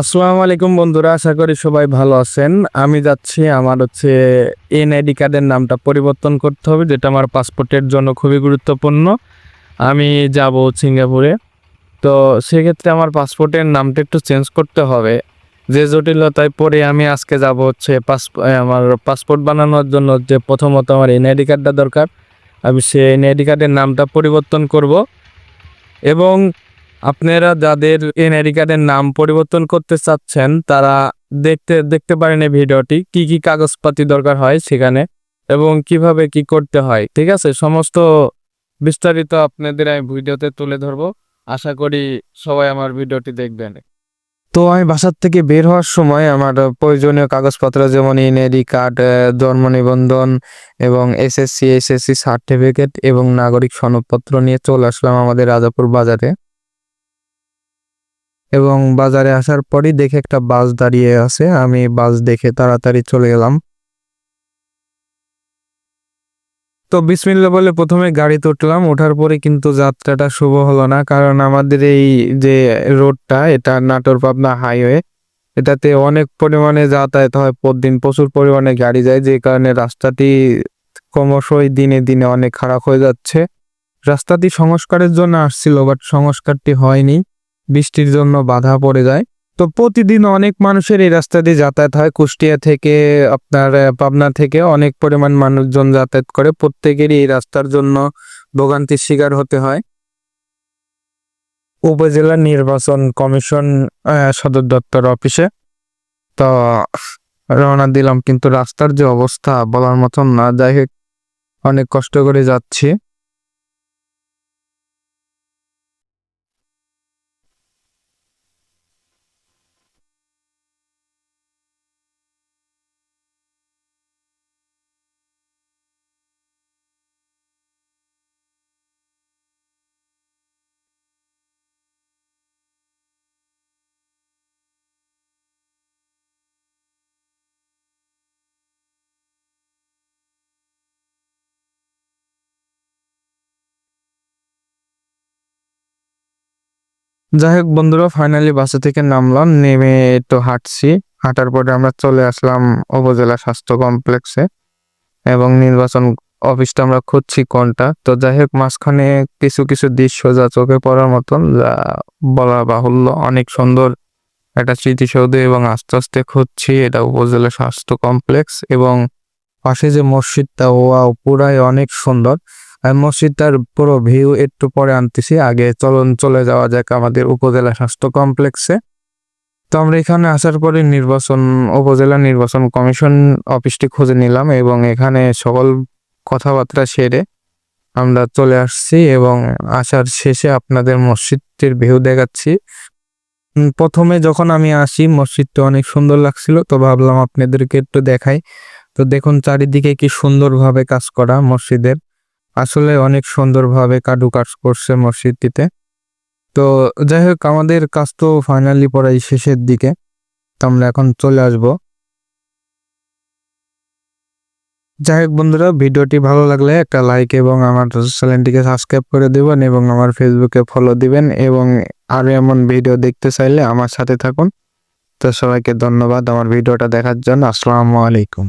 আসসালামু আলাইকুম বন্ধুরা, আশা করি সবাই ভালো আছেন। আমি যাচ্ছি, আমার হচ্ছে এনআইডি কার্ডের নামটা পরিবর্তন করতে হবে, যেটা আমার পাসপোর্টের জন্য খুবই গুরুত্বপূর্ণ। আমি যাব সিঙ্গাপুরে। তো সেক্ষেত্রে আমার পাসপোর্টের নামটা একটু চেঞ্জ করতে হবে। যে জটিলতায় পরে আমি আজকে যাব হচ্ছে পাস আমার পাসপোর্ট বানানোর জন্য যে প্রথমত আমার এনআইডি কার্ডটা দরকার। আমি সেই এনআইডি কার্ডের নামটা পরিবর্তন করব। এবং আপনারা যাদের এনআইডি কার্ডের নাম পরিবর্তন করতে চাচ্ছেন, তারা দেখতে দেখতে পারেন এই ভিডিওটি, কি কি কাগজপাতি দরকার হয় সেখানে এবং কীভাবে কি করতে হয়, ঠিক আছে? সমস্ত বিস্তারিত আপনাদের আমি ভিডিওতে তুলে ধরবো। আশা করি সবাই আমার ভিডিওটি দেখবেন। তো আমি বাসার থেকে বের হওয়ার সময় আমার প্রয়োজনীয় কাগজপত্র যেমন এনআইডি কার্ড জন্ম নিবন্ধন এবং এসএসসি এসএসসি সার্টিফিকেট এবং নাগরিক সনদপত্র নিয়ে চলে আসলাম আমাদের রাজাপুর বাজারে। এবং বাজারে আসার পরই দেখে একটা বাস দাঁড়িয়ে আছে। আমি বাস দেখে তাড়াতাড়ি চলে গেলাম। তো বিসমিল্লা বলে প্রথমে গাড়িতে উঠলাম ওঠার পরে কিন্তু যাত্রাটা শুভ হলো না, কারণ আমাদের এই যে রোডটা, এটা নাটোর পাবনা হাইওয়ে, এটাতে অনেক পরিমাণে যাতায়াত হয়। প্রতিদিন প্রচুর পরিমাণে গাড়ি যায়, যে কারণে রাস্তাটি ক্রমশই দিনে দিনে অনেক খারাপ হয়ে যাচ্ছে। রাস্তাটি সংস্কারের জন্য আসছিল, বাট সংস্কারটি হয়নি। বৃষ্টির জন্য বাধা পড়ে যায়। তো প্রতিদিন অনেক মানুষের এই রাস্তা দিয়ে যাতায়াত হয়। কুষ্টিয়া থেকে আপনার পাবনা থেকে অনেক পরিমাণ মানুষজন যাতায়াত করে। প্রত্যেকেরই এই রাস্তার জন্য ভোগান্তির শিকার হতে হয়। উপজেলা নির্বাচন কমিশন সদর দপ্তর অফিসে। তো রওনা দিলাম, কিন্তু রাস্তার যে অবস্থা বলার মতন না। যাই হোক, অনেক কষ্ট করে যাচ্ছি। যাই হোক বন্ধুরা ফাইনালি বাসে থেকে নামলাম, নেমে তো হাঁটছি। হাঁটার পরে আমরা চলে আসলাম উপজেলা স্বাস্থ্য কমপ্লেক্সে এবং নির্বাচন অফিসটা আমরা খুঁজছি কোনটা। তো যাই হোক মাঝখানে কিছু কিছু দৃশ্য যা চোখে পড়ার মতন, যা বলা বাহুল্য, অনেক সুন্দর একটা স্মৃতিসৌধ এবং আস্তে আস্তে খুঁজছি এটা উপজেলা স্বাস্থ্য কমপ্লেক্স এবং পাশে যে মসজিদটা, ওয়াও, পুরাই অনেক সুন্দর। মসজিদটার পুরো ভিউ একটু পরে আনতেছি। আগে চলন, চলে যাওয়া যাক আমাদের উপজেলা স্বাস্থ্য কমপ্লেক্সে তো আমরা এখানে আসার পরে নির্বাচন, উপজেলা নির্বাচন কমিশন অফিসটি খুঁজে নিলাম এবং এখানে সকল কথাবার্তা সেরে আমরা চলে আসছি এবং আসার শেষে আপনাদের মসজিদটির ভিউ দেখাচ্ছি। প্রথমে যখন আমি আসি, মসজিদটা অনেক সুন্দর লাগছিল, তো ভাবলাম আপনাদেরকে একটু দেখাই। তো দেখুন, চারিদিকে কি সুন্দরভাবে কাজ করা মসজিদের। আসলে অনেক সুন্দরভাবে কাজ করছে মসজিদটিতে। তো যাই হোক আমাদের কাজ তো ফাইনালি পড়াই শেষের দিকে। তো আমরা এখন চলে আসব। যাই হোক বন্ধুরা, ভিডিওটি ভালো লাগলে একটা লাইক এবং আমার চ্যানেলটিকে সাবস্ক্রাইব করে দেবেন এবং আমার ফেসবুকে ফলো দিবেন এবং আরও এমন ভিডিও দেখতে চাইলে আমার সাথে থাকুন। তো সবাইকে ধন্যবাদ আমার ভিডিওটা দেখার জন্য। আসসালামু আলাইকুম।